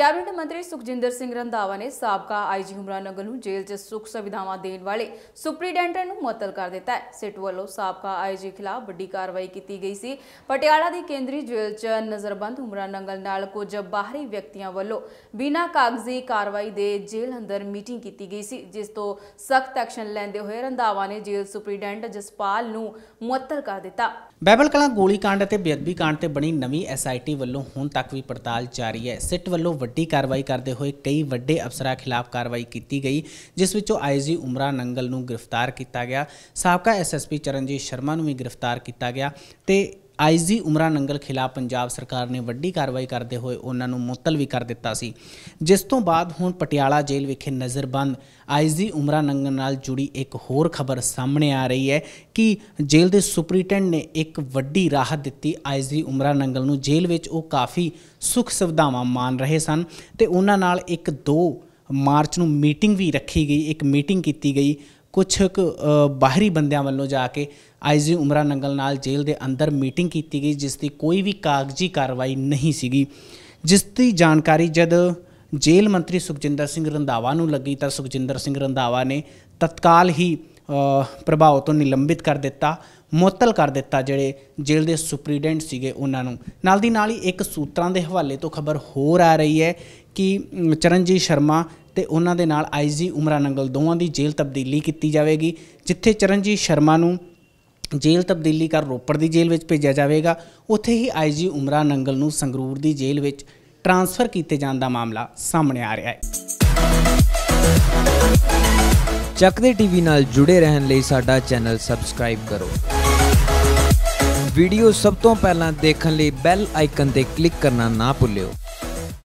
Cabinet ਮੰਤਰੀ ਸੁਖਜਿੰਦਰ ਸਿੰਘ ਰੰਧਾਵਾ ਨੇ ਸਾਬਕਾ ਆਈਜੀ ਹੁਮਰਾਨਗਰ ਨੂੰ ਜੇਲ੍ਹ 'ਚ ਸੁੱਖ ਸੁਵਿਧਾਵਾਂ ਦੇਣ ਵਾਲੇ ਸੁਪਰੀਡੈਂਟੈਂਟ ਨੂੰ ਮੁਅੱਤਲ ਕਰ ਦਿੱਤਾ ਹੈ। ਸਿੱਟ ਵੱਲੋਂ ਸਾਬਕਾ ਆਈਜੀ ਖਿਲਾਫ ਵੱਡੀ ਕਾਰਵਾਈ ਕੀਤੀ ਗਈ ਸੀ। ਪਟਿਆਲਾ ਦੀ ਕੇਂਦਰੀ ਜੇਲ੍ਹ 'ਚ ਨਜ਼ਰਬੰਦ ਹੁਮਰਾਨਗਰ ਨਾਲ ਕੁਝ ਬਾਹਰੀ ਵਿਅਕਤੀਆਂ ਵੱਲੋਂ ਬਿਨਾਂ ਕਾਗਜ਼ੀ ਕਾਰਵਾਈ ਦੇ ਜੇਲ੍ਹ ਅੰਦਰ ਮੀਟਿੰਗ ਕੀਤੀ ਗਈ ਸੀ, ਜਿਸ ਤੋਂ ਸਖਤ ਐਕਸ਼ਨ ਲੈਂਦੇ ਹੋਏ ਰੰਧਾਵਾ ਨੇ ਜੇਲ੍ਹ ਸੁਪਰੀਡੈਂਟ ਜਸਪਾਲ ਨੂੰ ਮੁਅੱਤਲ ਕਰ ਦਿੱਤਾ। ਬੈਬਲ ਕਲਾਂ ਗੋਲੀकांड ਅਤੇ ਬੇਅਦਬੀ ਕਾਂਡ ਤੇ ਬਣੀ ਨਵੀਂ ਐਸਆਈਟੀ ਵੱਲੋਂ ਹੁਣ ਤੱਕ ਵੀ ਪੜਤਾਲ ਜਾਰੀ ਹੈ। ਸਿੱਟ ਵੱਲੋਂ ਵੱਡੀ ਕਾਰਵਾਈ ਕਰਦੇ ਹੋਏ ਕਈ ਵੱਡੇ ਅਫਸਰਾਂ ਖਿਲਾਫ ਕਾਰਵਾਈ ਕੀਤੀ ਗਈ, ਜਿਸ ਵਿੱਚੋਂ ਆਈਜੀ ਉਮਰਾ ਨੰਗਲ ਨੂੰ ਗ੍ਰਿਫਤਾਰ ਕੀਤਾ ਗਿਆ। ਸਾਬਕਾ ਐਸਐਸਪੀ ਚਰਨਜੀਤ ਸ਼ਰਮਾ ਨੂੰ ਵੀ ਗ੍ਰਿਫਤਾਰ ਕੀਤਾ ਗਿਆ ਤੇ ਆਈਜੀ ਉਮਰਾ ਨੰਗਲ ਖਿਲਾਫ ਪੰਜਾਬ ਸਰਕਾਰ ਨੇ ਵੱਡੀ ਕਾਰਵਾਈ ਕਰਦੇ ਹੋਏ ਉਹਨਾਂ ਨੂੰ ਮੁਅੱਤਲ ਵੀ ਕਰ ਦਿੱਤਾ ਸੀ। ਜਿਸ ਤੋਂ ਬਾਅਦ ਹੁਣ ਪਟਿਆਲਾ ਜੇਲ੍ਹ ਵਿਖੇ ਨਜ਼ਰਬੰਦ ਆਈਜੀ ਉਮਰਾ ਨੰਗਲ ਨਾਲ ਜੁੜੀ ਇੱਕ ਹੋਰ ਖਬਰ ਸਾਹਮਣੇ ਆ ਰਹੀ ਹੈ ਕਿ ਜੇਲ੍ਹ ਦੇ ਸੁਪਰੀਟੈਂਡ ਨੇ ਇੱਕ ਵੱਡੀ ਰਾਹਤ ਦਿੱਤੀ। ਆਈਜੀ ਉਮਰਾ ਨੰਗਲ ਨੂੰ ਜੇਲ੍ਹ ਵਿੱਚ ਉਹ ਕਾਫੀ ਸੁੱਖ ਸੁਵਿਧਾਵਾਂ ਮਾਣ ਰਹੇ ਸਨ ਤੇ ਉਹਨਾਂ ਨਾਲ ਇੱਕ 2 ਮਾਰਚ ਨੂੰ ਮੀਟਿੰਗ ਵੀ ਰੱਖੀ ਗਈ। ਇੱਕ ਮੀਟਿੰਗ ਕੀਤੀ ਗਈ ਕੁਝ ਕੁ, ਬਾਹਰੀ ਬੰਦਿਆਂ ਵੱਲੋਂ ਜਾ ਕੇ ਆਈਜੀ ਉਮਰਾ ਨੰਗਲ ਨਾਲ ਜੇਲ੍ਹ ਦੇ ਅੰਦਰ ਮੀਟਿੰਗ ਕੀਤੀ ਗਈ ਜਿਸ ਦੀ ਕੋਈ ਵੀ ਕਾਗਜ਼ੀ ਕਾਰਵਾਈ ਨਹੀਂ ਸੀਗੀ। ਜਿਸ ਦੀ ਜਾਣਕਾਰੀ ਜਦ ਜੇਲ੍ਹ ਮੰਤਰੀ ਸੁਖਜਿੰਦਰ ਸਿੰਘ ਰੰਧਾਵਾ ਨੂੰ ਲੱਗੀ ਤਾਂ ਸੁਖਜਿੰਦਰ ਸਿੰਘ ਰੰਧਾਵਾ ਨੇ ਤਤਕਾਲ ਹੀ ਪ੍ਰਭਾਵ ਤੋਂ ਨਿਲੰਬਿਤ ਕਰ ਦਿੱਤਾ ਮੁਅੱਤਲ ਕਰ ਦਿੱਤਾ ਜਿਹੜੇ ਜੇਲ੍ਹ ਦੇ ਸੁਪਰੀਡੈਂਟ ਸੀਗੇ ਉਹਨਾਂ ਨੂੰ। ਨਾਲ ਦੀ ਨਾਲ ਹੀ ਇੱਕ ਸੂਤਰਾਂ ਦੇ ਹਵਾਲੇ ਤੋਂ ਖਬਰ ਹੋਰ ਆ ਰਹੀ ਹੈ ਕਿ ਚਰਨਜੀਤ ਸ਼ਰਮਾ ਤੇ ਉਹਨਾਂ ਦੇ ਨਾਲ ਆਈਜੀ ਉਮਰਾ ਨੰਗਲ ਦੋਵਾਂ ਦੀ ਜੇਲ੍ਹ ਤਬਦੀਲੀ ਕੀਤੀ ਜਾਵੇਗੀ, ਜਿੱਥੇ ਚਰਨਜੀਤ ਸ਼ਰਮਾ ਨੂੰ ਜੇਲ੍ਹ ਤਬਦੀਲੀ ਕਰ ਰੋਪੜ ਦੀ ਜੇਲ੍ਹ ਵਿੱਚ ਭੇਜਿਆ ਜਾਵੇਗਾ, ਉੱਥੇ ਹੀ ਆਈਜੀ ਉਮਰਾ ਨੰਗਲ ਨੂੰ ਸੰਗਰੂਰ ਦੀ ਜੇਲ੍ਹ ਵਿੱਚ ਟਰਾਂਸਫਰ ਕੀਤੇ ਜਾਣ ਦਾ ਮਾਮਲਾ ਸਾਹਮਣੇ ਆ ਰਿਹਾ ਹੈ। ਚੱਕਦੇ ਟੀਵੀ ਨਾਲ ਜੁੜੇ ਰਹਿਣ ਲਈ ਸਾਡਾ ਚੈਨਲ ਸਬਸਕ੍ਰਾਈਬ ਕਰੋ। ਵੀਡੀਓ ਸਭ ਤੋਂ ਪਹਿਲਾਂ ਦੇਖਣ ਲਈ ਬੈਲ ਆਈਕਨ ਤੇ ਕਲਿੱਕ ਕਰਨਾ ਨਾ ਭੁੱਲਿਓ।